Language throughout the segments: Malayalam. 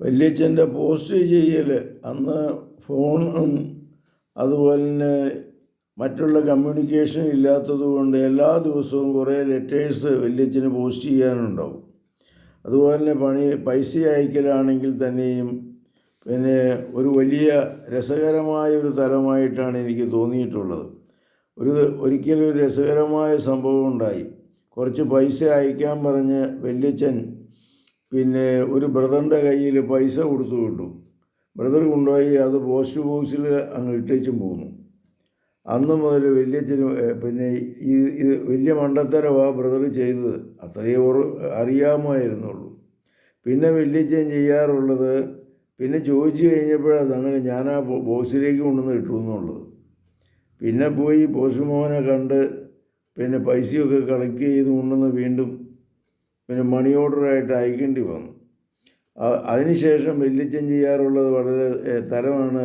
വല്യച്ഛന്റെ പോസ്റ്റ് ചെയ്യൽ അന്ന് ഫോണും അതുപോലെ തന്നെ മറ്റുള്ള കമ്മ്യൂണിക്കേഷൻ ഇല്ലാത്തത് കൊണ്ട് എല്ലാ ദിവസവും കുറേ ലെറ്റേഴ്സ് വല്യച്ഛന് പോസ്റ്റ് ചെയ്യാനുണ്ടാവും. അതുപോലെ തന്നെ പണി പൈസ അയക്കലാണെങ്കിൽ തന്നെയും പിന്നെ ഒരു വലിയ രസകരമായ ഒരു തലമായിട്ടാണ് എനിക്ക് തോന്നിയിട്ടുള്ളത്. ഒരു ഒരിക്കലും ഒരു രസകരമായ സംഭവം ഉണ്ടായി. കുറച്ച് പൈസ അയക്കാൻ പറഞ്ഞ് വല്യച്ഛൻ പിന്നെ ഒരു ബ്രദറിന്റെ കയ്യിൽ പൈസ കൊടുത്തു വിട്ടു. ബ്രദർ കൊണ്ടുപോയി അത് പോസ്റ്റ് ബോക്സിൽ അങ്ങ് ഇട്ടേച്ചും പോന്നു. അന്ന് മുതൽ വലിയ ഏഹ്, പിന്നെ ഈ ഇത് വലിയ മണ്ടത്തരമാണ് ബ്രദർ ചെയ്തത്. അത്രയേ ഓർ അറിയാമായിരുന്നുള്ളൂ. പിന്നെ വലിയച്ഛൻ ചെയ്യാറുള്ളത് പിന്നെ ചോദിച്ചു കഴിഞ്ഞപ്പോഴത് അങ്ങനെ ഞാൻ ആ ബോക്സിലേക്ക് കൊണ്ടുവന്ന് ഇട്ടു എന്നുള്ളത്. പിന്നെ പോയി പോസ്റ്റ് മോഹനെ കണ്ട് പിന്നെ പൈസയൊക്കെ കളക്ട് ചെയ്ത് കൊണ്ടുവന്ന് വീണ്ടും പിന്നെ മണി ഓർഡറായിട്ട് അയക്കേണ്ടി വന്നു. അതിനുശേഷം വല്യച്ഛൻ ചെയ്യാറുള്ളത് വളരെ തരമാണ്.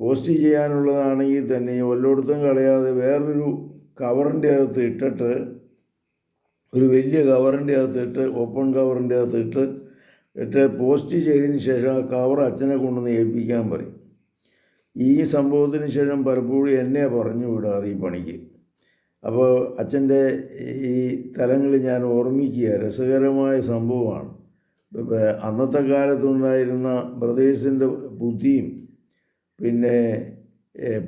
പോസ്റ്റ് ചെയ്യാനുള്ളതാണെങ്കിൽ തന്നെ വല്ലയിടത്തും കളയാതെ വേറൊരു കവറിന്റെ അകത്ത് ഇട്ടിട്ട് ഒരു വലിയ കവറിന്റെ അകത്ത് ഇട്ട് ഓപ്പൺ കവറിന്റെ അകത്ത് ഇട്ട് ഇട്ട് പോസ്റ്റ് ചെയ്തതിന് ശേഷം ആ കവർ അച്ഛനെ കൊണ്ടുവന്ന് ഏൽപ്പിക്കാൻ പറയും. ഈ സംഭവത്തിന് ശേഷം പലപ്പോഴും എന്നെ പറഞ്ഞു വിടാറ് ഈ പണിക്ക്. അപ്പോൾ അച്ഛന്റെ ഈ തലങ്ങൾ ഞാൻ ഓർമ്മിക്കുക രസകരമായ സംഭവമാണ്. അന്നത്തെ കാലത്തുണ്ടായിരുന്ന ബ്രദേഴ്സിന്റെ ബുദ്ധിയും പിന്നെ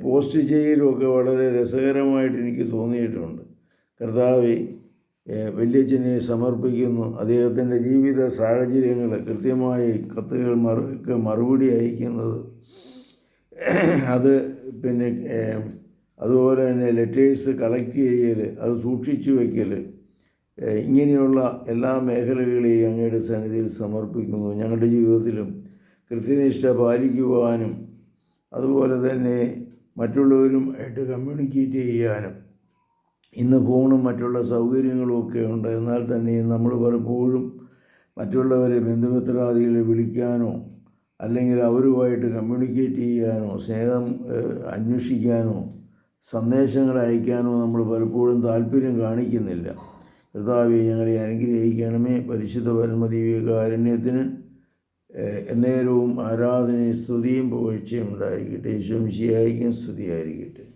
പോസ്റ്റ് ചെയ്യലുമൊക്കെ വളരെ രസകരമായിട്ട് എനിക്ക് തോന്നിയിട്ടുണ്ട്. കർത്താവ് വല്യച്ഛനെ സമർപ്പിക്കുന്നു. അദ്ദേഹത്തിന്റെ ജീവിത സാഹചര്യങ്ങൾ കൃത്യമായി കത്തുകൾ മറുക്ക് മറുപടി അയക്കുന്നത്. അത് പിന്നെ അതുപോലെ തന്നെ ലെറ്റേഴ്സ് കളക്ട് ചെയ്യൽ അത് സൂക്ഷിച്ചു വയ്ക്കൽ ഇങ്ങനെയുള്ള എല്ലാ മേഖലകളെയും അങ്ങയുടെ സന്നിധിയിൽ സമർപ്പിക്കുന്നു. ഞങ്ങളുടെ ജീവിതത്തിലും കൃത്യനിഷ്ഠ പാലിക്കുവാനും അതുപോലെ തന്നെ മറ്റുള്ളവരും ആയിട്ട് കമ്മ്യൂണിക്കേറ്റ് ചെയ്യാനും ഇന്ന് ഫോണും മറ്റുള്ള സൗകര്യങ്ങളും ഒക്കെ ഉണ്ട്. എന്നാൽ തന്നെ നമ്മൾ പലപ്പോഴും മറ്റുള്ളവരെ ബന്ധുമിത്രാദികളെ വിളിക്കാനോ അല്ലെങ്കിൽ അവരുമായിട്ട് കമ്മ്യൂണിക്കേറ്റ് ചെയ്യാനോ സ്നേഹം അന്വേഷിക്കാനോ സന്ദേശങ്ങൾ അയക്കാനോ നമ്മൾ പലപ്പോഴും താല്പര്യം കാണിക്കുന്നില്ല. കർത്താവെ ഞങ്ങളെ അനുഗ്രഹിക്കണമേ. പരിശുദ്ധ പരമദീവികാരുണ്യത്തിന് കാരുണ്യത്തിന് എന്നേരവും ആരാധനയും സ്തുതിയും പുകഴ്ചയും ഉണ്ടായിരിക്കട്ടെ. ഈശോ മിശിഹായിക്കും സ്തുതിയായിരിക്കട്ടെ.